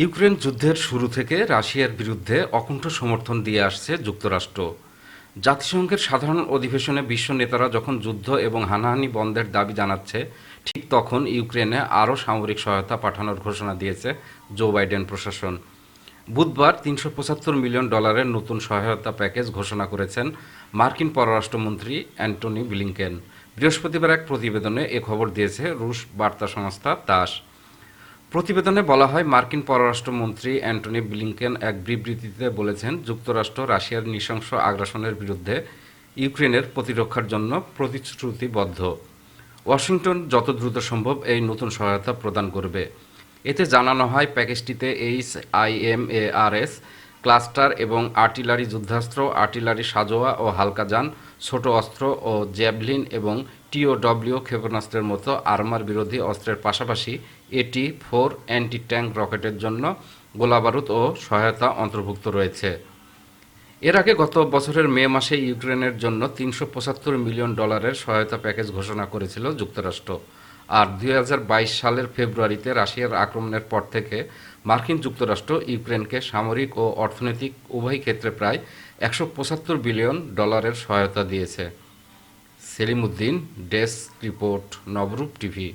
Ukraine যুদ্ধের শুরু থেকে রাশিয়ার বিরুদ্ধে অকুণ্ঠ সমর্থন দিয়ে আসছে যুক্তরাষ্ট্র। জাতিসংঘের সাধারণ অধিবেশনে বিশ্ব নেতারা যখন যুদ্ধ এবং হানাহানি বন্ধের দাবি জানাচ্ছে, ঠিক তখন ইউক্রেনে আরও সামরিক সহায়তা পাঠানোর ঘোষণা দিয়েছে জো বাইডেন প্রশাসন। বুধবার তিনশো পঁচাত্তর মিলিয়ন ডলারের নতুন সহায়তা প্যাকেজ ঘোষণা করেছেন মার্কিন পররাষ্ট্রমন্ত্রী অ্যান্টনি ব্লিংকেন। বৃহস্পতিবার এক প্রতিবেদনে এ খবর দিয়েছে রুশ বার্তা সংস্থা তাস প্রতিবেদনে বলা হয়, মার্কিন পররাষ্ট্রমন্ত্রী অ্যান্টনি ব্লিংকেন এক বিবৃতিতে বলেছেন, যুক্তরাষ্ট্র রাশিয়ার নৃশংস আগ্রাসনের বিরুদ্ধে ইউক্রেনের প্রতিরক্ষার জন্য প্রতিশ্রুতিবদ্ধ। ওয়াশিংটন যত দ্রুত সম্ভব এই নতুন সহায়তা প্রদান করবে। এতে জানানো হয়, প্যাকেজটিতে H I M IMARS cluster এবং আর্টিলারি যুদ্ধাস্ত্র, আর্টিলারি সাজোয়া ও হালকা যান, ছোট অস্ত্র ও জ্যাভলিন এবং টিওডব্লিউ ক্ষেপণাস্ত্রের মতো আর্মার বিরোধী অস্ত্রের পাশাপাশি এটি ফোর অ্যান্টি ট্যাঙ্ক রকেটের জন্য গোলাবারুদ ও সহায়তা অন্তর্ভুক্ত রয়েছে। এর আগে গত বছরের মে মাসে ইউক্রেনের জন্য তিনশো পঁচাত্তর মিলিয়ন ডলারের সহায়তা প্যাকেজ ঘোষণা করেছিল যুক্তরাষ্ট্র। আর দুই হাজার বাইশ সালের ফেব্রুয়ারিতে রাশিয়ার আক্রমণের পর থেকে মার্কিন যুক্তরাষ্ট্র ইউক্রেনকে সামরিক ও অর্থনৈতিক উভয় ক্ষেত্রে প্রায় একশো পঁচাত্তর বিলিয়ন ডলারের সহায়তা দিয়েছে। Selimuddin, desk report, Nabarup TV.